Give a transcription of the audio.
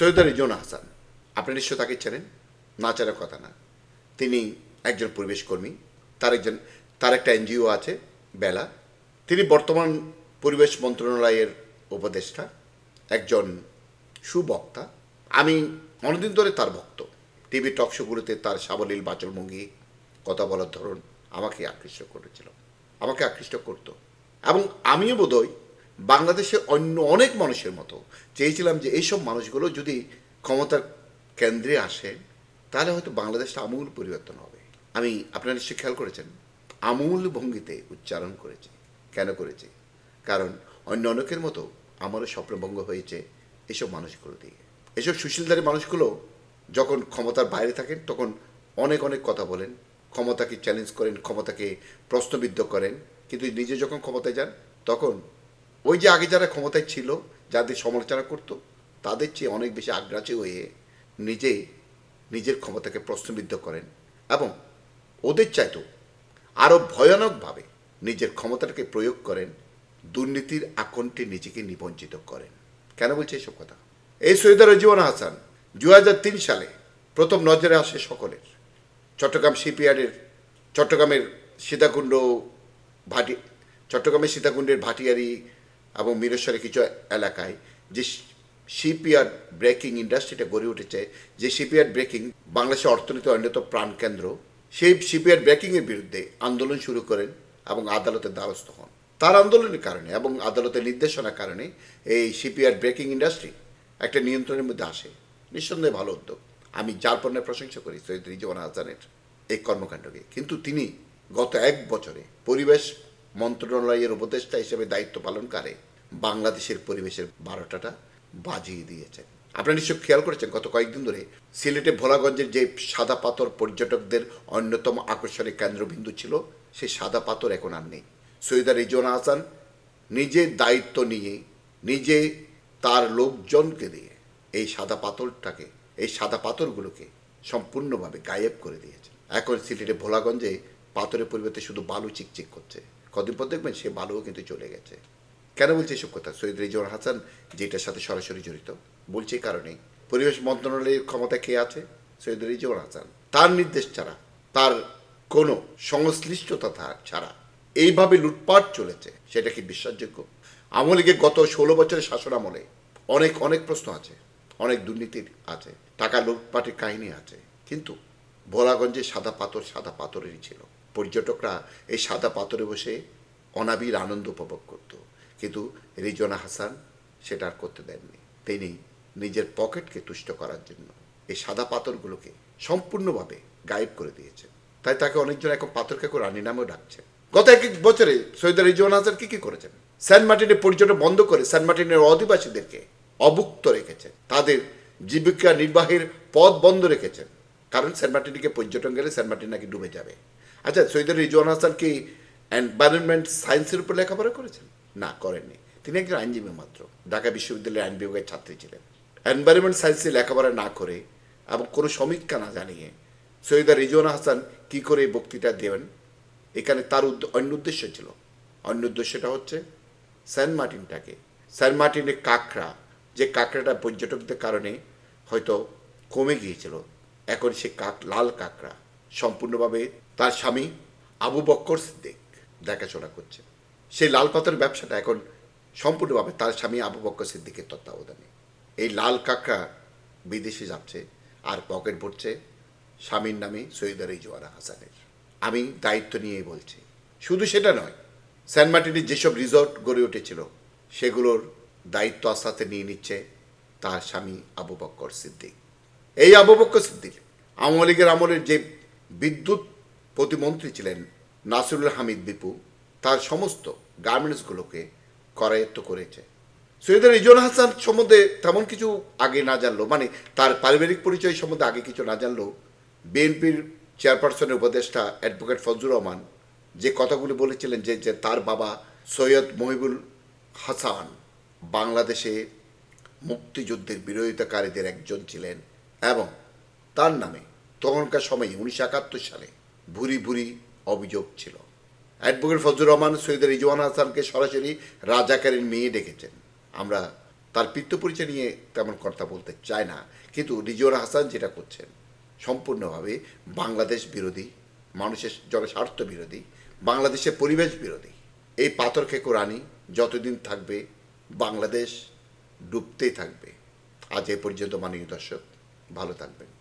Syed reason Hasan, আপনি নিশ্চয় তাকে চেনেন? না চেনার কথা না। তিনি একজন পরিবেশ কর্মী, তার একজন, তার একটা এনজিও আছে, বেলা। তিনি বর্তমান পরিবেশ মন্ত্রণালয়ের উপদেষ্টা, একজন সুবক্তা। আমি অনেকদিন ধরে তার ভক্ত। টিভি টক শোগুলোতে তার সাবলীল বাচলভঙ্গি কথা বলার ধরন আমাকে আকৃষ্ট করেছিল। আমাকে আকৃষ্ট করত। এবং আমিও বোধহয় বাংলাদেশে অন্য অনেক মানুষের মতো চেয়েছিলাম যে এইসব মানুষগুলো যদি ক্ষমতার কেন্দ্রে আসে, তাহলে হয়তো বাংলাদেশটা আমূল পরিবর্তন হবে। আমি, আপনারা নিশ্চয়ই খেয়াল করেছেন, আমূল ভঙ্গিতে উচ্চারণ করেছি। কেন করেছি? কারণ অন্য অনেকের মতো আমারও স্বপ্নভঙ্গ হয়েছে এসব মানুষগুলো দিয়ে। এসব সুশীলধারী মানুষগুলো যখন ক্ষমতার বাইরে থাকেন, তখন অনেক অনেক কথা বলেন, ক্ষমতাকে চ্যালেঞ্জ করেন, ক্ষমতাকে প্রশ্নবিদ্ধ করেন। কিন্তু নিজে যখন ক্ষমতায় যান, তখন ওই যে আগে যারা ক্ষমতায় ছিল, যাদের সমালোচনা করতো, তাদের চেয়ে অনেক বেশি আগ্রাসী হয়ে নিজে নিজের ক্ষমতাকে প্রশ্নবিদ্ধ করেন এবং ওদের চাইতেও আরও ভয়ানকভাবে নিজের ক্ষমতাটাকে প্রয়োগ করেন, দুর্নীতির আকণ্ঠে নিজেকে নিবঞ্চিত করেন। কেন বলছে এসব কথা? এই সৈয়দ রজিওয়ান হাসান দু হাজার তিন সালে প্রথম নজরে আসে সকলের। চট্টগ্রাম শিপইয়ার্ডের চট্টগ্রামের সীতাকুণ্ড ভাটি, চট্টগ্রামের সীতাকুণ্ডের ভাটিয়ারি এবং মিরেশ্বরের কিছু এলাকায় যে শিপইয়ার্ড ব্রেকিং ইন্ডাস্ট্রিটা গড়ে উঠেছে, যে শিপইয়ার্ড ব্রেকিং বাংলাদেশের অর্থনীতির অন্যতম প্রাণকেন্দ্র, সেই শিপইয়ার্ড ব্রেকিংয়ের বিরুদ্ধে আন্দোলন শুরু করেন এবং আদালতের দ্বারস্থ হন। তার আন্দোলনের কারণে এবং আদালতের নির্দেশনার কারণে এই শিপইয়ার্ড ব্রেকিং ইন্ডাস্ট্রি একটা নিয়ন্ত্রণের মধ্যে আসে। নিঃসন্দেহে ভালো উদ্যোগ। আমি যার পণ্যের প্রশংসা করি, সৈয়দ রিজওয়ান হাসানের এই কর্মকাণ্ডকে। কিন্তু তিনি গত এক বছরে পরিবেশ মন্ত্রণালয়ের উপদেষ্টা হিসেবে দায়িত্ব পালন করে বাংলাদেশের পরিবেশের বারোটাটা বাজিয়ে দিয়েছেন। আপনারা নিশ্চয় খেয়াল করেছেন, গত কয়েকদিন ধরে সিলেটে ভোলাগঞ্জের যে সাদা পাথর পর্যটকদের অন্যতম আকর্ষণের কেন্দ্রবিন্দু ছিল সেই সাদা পাথর এখন আর নেই। সৈয়দা রিজন হাসান নিজে দায়িত্ব নিয়ে, নিজে তার লোকজনকে দিয়ে এই সাদা পাথরটাকে, এই সাদা পাথরগুলোকে সম্পূর্ণভাবে গায়েব করে দিয়েছে এখন সিলেটে ভোলাগঞ্জে পাথরের পরিবর্তে শুধু বালু চিকচিক করছে। কদিন পর দেখবেন সে বালুও কিন্তু চলে গেছে। কেন বলছে এসব কথা? সৈয়দ রিজওয়ান হাসান, যেটার সাথে সরাসরি জড়িত, বলছে এই কারণেই। পরিবেশ মন্ত্রণালয়ের ক্ষমতা কে আছে? সৈয়দ রিজওয়ান হাসান। তার নির্দেশ ছাড়া, তার কোনো সংশ্লিষ্টতা ছাড়া এইভাবে লুটপাট চলেছে, সেটা কি বিশ্বাসযোগ্য? আমলিকে গত ষোলো বছরের শাসন আমলে অনেক অনেক প্রশ্ন আছে, অনেক দুর্নীতির আছে, টাকা লুটপাটের কাহিনী আছে। কিন্তু ভোলাগঞ্জে সাদা পাথর সাদা পাথরেরই ছিল। পর্যটকরা এই সাদা পাথরে বসে অনাবির আনন্দ উপভোগ করত। কিন্তু রিজনা হাসান সেটা আর করতে দেননি। তিনি নিজের পকেটকে তুষ্ট করার জন্য এই সাদা পাথরগুলোকে সম্পূর্ণভাবে গায়েব করে দিয়েছেন। তাই তাকে অনেকজন এখন পাথর কাকু রানী নামেও ডাকছে গত এক এক বছরে সৈয়দ রিজওয়ান হাসান কি কি করেছেন? সেন্ট মার্টিনের পর্যটন বন্ধ করে সেন্ট মার্টিনের অধিবাসীদেরকে অভুক্ত রেখেছেন। তাদের জীবিকা নির্বাহের পথ বন্ধ রেখেছেন। কারণ সেন্ট মার্টিনকে পর্যটন গেলে সেন্ট মার্টিন নাকি ডুবে যাবে। আচ্ছা সৈয়দ রিজওয়ান হাসান কি এনভায়রনমেন্ট সায়েন্সের উপর লেখাপড়া করেছেন? না, করেননি। তিনি একজন আইনজীবী মাত্র। ঢাকা বিশ্ববিদ্যালয়ের আইন বিভাগের ছাত্রী ছিলেন। এনভায়রনমেন্ট সায়েন্সে লেখাপড়া না করে এবং কোনো সমীক্ষা না জানিয়ে সৈয়দা রিজওয়ান হাসান কি করে এই বক্তৃতা দেবেন? এখানে তার অন্য উদ্দেশ্য ছিল। অন্য উদ্দেশ্যটা হচ্ছে সেন্ট মার্টিনটাকে। সেন্ট মার্টিনের কাঁকড়া, যে কাঁকড়াটা পর্যটকদের কারণে হয়তো কমে গিয়েছিল এখন সে কাক, লাল কাঁকড়া। সম্পূর্ণভাবে তার স্বামী আবু বক্কর সিদ্দিক দেখাশোনা করছে সেই লাল পাথর ব্যবসাটা এখন সম্পূর্ণভাবে তার স্বামী আবু বক্কর সিদ্দিকের তত্ত্বাবধানে। এই লাল কাঁকড়া বিদেশে যাচ্ছে, আর পকেট ভরছে স্বামীর নামে সৈয়দ জোয়ারা হাসানের। আমি দায়িত্ব নিয়েই বলছি, শুধু সেটা নয়, সেন্ট মার্টিনের যেসব রিসর্ট গড়ে উঠেছিল, সেগুলোর দায়িত্ব আস্তে নিয়ে নিচ্ছে তার স্বামী আবু বক্কর সিদ্দিক। এই আবু বক্কর সিদ্দিক আওয়ামী লীগের আমলের যে বিদ্যুৎ প্রতিমন্ত্রী ছিলেন নাসিরুল হামিদ বিপু, তার সমস্ত গার্মেন্টসগুলোকে করায়ত্ত করেছে। সৈয়দ রিজন হাসান সম্বন্ধে তেমন কিছু আগে না জানলো মানে তার পারিবারিক পরিচয় সম্বন্ধে আগে কিছু না জানলেও বিএনপির চেয়ারপারসনের উপদেষ্টা অ্যাডভোকেট ফজলুর রহমান যে কথাগুলি বলেছিলেন যে যে তার বাবা সৈয়দ মহিবুল হাসান বাংলাদেশে মুক্তিযুদ্ধের বিরোধিতাকারীদের একজন ছিলেন। এবং তার নামে তখনকার সময়ে উনিশশো একাত্তর সালে ভুরি ভুরি অভিযোগ ছিল। অ্যাডভোকেট ফজলুর রহমান সৈয়দ রিজওয়ান হাসানকে সরাসরি রাজাকারের মেয়ে ডেকেছেন। আমরা তার পিত্ত পরিচয় নিয়ে তেমন কথা বলতে চায় না, কিন্তু রিজওয়ান হাসান যেটা করছেন, সম্পূর্ণভাবে বাংলাদেশ বিরোধী, মানুষের জনস্বার্থ বিরোধী, বাংলাদেশের পরিবেশ বিরোধী। এই পাথর খেকো রানী যতদিন থাকবে, বাংলাদেশ ডুবতেই থাকবে। আজ এ পর্যন্ত মাননীয় দর্শক ভালো থাকবেন।